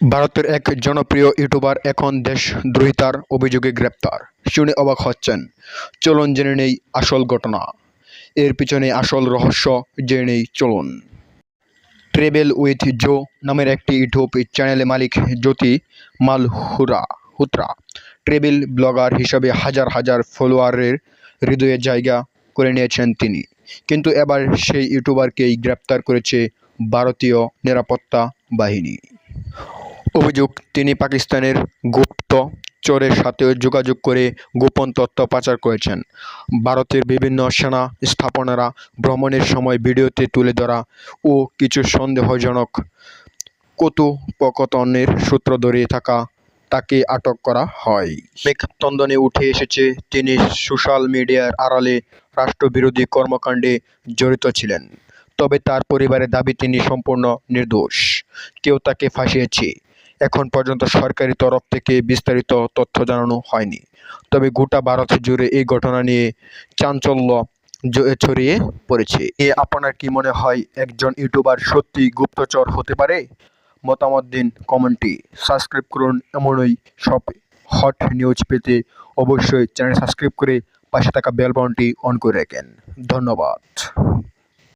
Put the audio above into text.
ভারতের এক জনপ্রিয় ইউটিউবার এখন দেশদ্রোহিতার অভিযোগে গ্রেপ্তার। শুনে অবাক হচ্ছেন। চলুন জেনে নেই আসল ঘটনা। এর পিছনে আসল রহস্য জেনে নেই চলুন। ট্রেভেল উইথ জো নামের একটি ইউটিউব চ্যানেলের মালিক জ্যোতি মালহুরা হুত্রা ট্রেভেল ব্লগার হিসাবে হাজার হাজার ফলোয়ারের হৃদয়ে জায়গা করে নিয়েছেন তিনি। কিন্তু এবার সেই ইউটিউবারকেই গ্রেপ্তার করেছে ভারতীয় নিরাপত্তা বাহিনী। অভিযোগ, তিনি পাকিস্তানের গুপ্তচরের সাথে যোগাযোগ করে গোপন তথ্য পাচার করেছেন। ভারতের বিভিন্ন সেনা স্থাপনারা ভ্রমণের সময় ভিডিওতে তুলে ধরা ও কিছু সন্দেহজনক কথোপকথনের সূত্র ধরে থাকা, তাকে আটক করা হয়। মেঘতন্দনে উঠে এসেছে, তিনি সোশ্যাল মিডিয়ার আড়ালে রাষ্ট্রবিরোধী কর্মকাণ্ডে জড়িত ছিলেন। তবে তার পরিবারের দাবি, তিনি সম্পূর্ণ নির্দোষ। কেউ তাকে ফাঁসিয়েছে। এখন পর্যন্ত সরকারি তরফ থেকে বিস্তারিত তথ্য জানানো হয়নি। তবে গোটা ভারত জুড়ে এই ঘটনা নিয়ে চাঞ্চল্য ছড়িয়ে পড়েছে। এ আপনার কি মনে হয়, একজন ইউটিউবার সত্যি গুপ্তচর হতে পারে? মতামত দিন কমেন্টে। সাবস্ক্রাইব করুন, এমনই সব হট নিউজ পেতে অবশ্যই চ্যানেল সাবস্ক্রাইব করে পাশে থাকা বেল অন করে রাখেন। ধন্যবাদ।